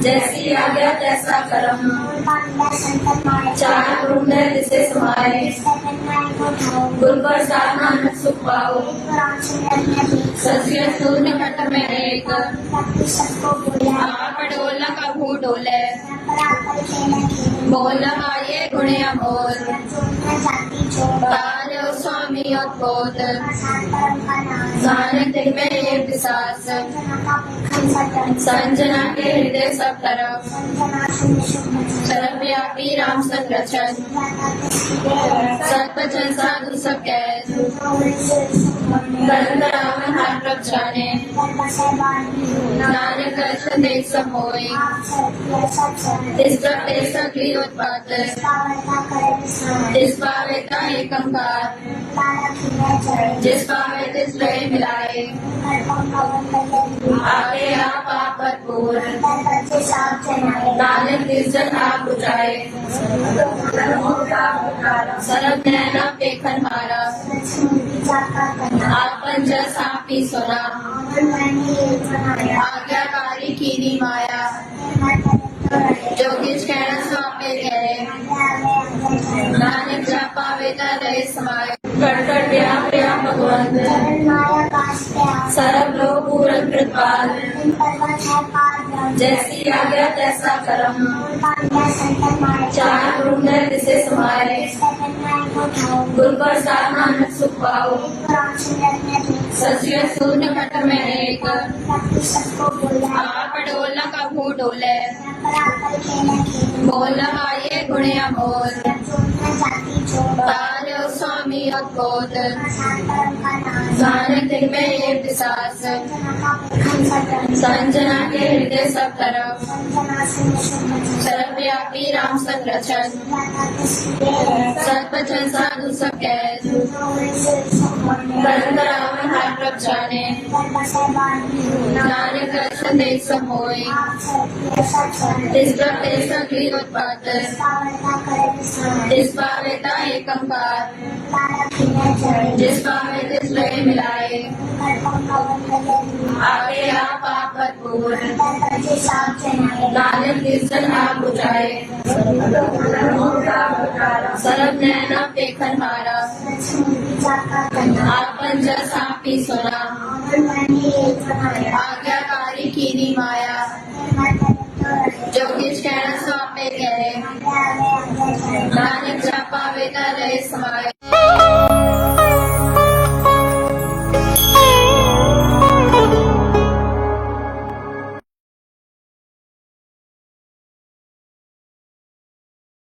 जैसी आज्ञा, तैसा करम। चार ढूंढे जिसे समाए गुरु प्रसाद नानक सुख पाओ। सजिए शून्य घट में एक। डोला का भू डोले। बोला आए गुणे अमोल कार्य हृदय सब तरफ़ सर्वव्यापी राम संरक्षण। सर्वजन साधु सब कैद। राम रक्षाने देख सब होई इस प्रकार सगली उत्पात इस पावेता एकंकार जिस पावे तिस रहे मिलाए। आगे आप आप भरपूर। नानक निर्जन आप बुझाए। सरब नैना पेखन मारा। आप पंजा सापी आज्ञाकारी कीनी माया। जोगिश कहना, स्वामी गए नानक जा पावेता रहे समाये। कर व्याप व्याप भगवंत सरब लोग पूरन कृपाल। जैसी आज्ञा, तैसा करम। चार ढूंढे जिसे समाये। गुरु प्रसाद नानक सुख पाओ। सजिए शून्य घट में एक। आप डोला का भू डोले। बोला आए गुणे अमोल अद्भुत नानक दिल में विश्वास संजना के हृदय सब तरफ़ सर्वव्यापी राम संरक्षण। सर्वजन साधु सब कैद। रक्षाने नानक दर्शन देख सब होई इस प्रकार सगली उत्पात। इस पावेता एकंकार जिस पावे तिस रहे मिलाए। आगे आप आप भरपूर। नानक निर्जन आप बुझाए। सरब नैना पेखन मारा। आप पंजा सापी सुना आज्ञाकारी कीनी माया। जोगिश कहना स्वापे गए नानक जा पावेता रहे समाये।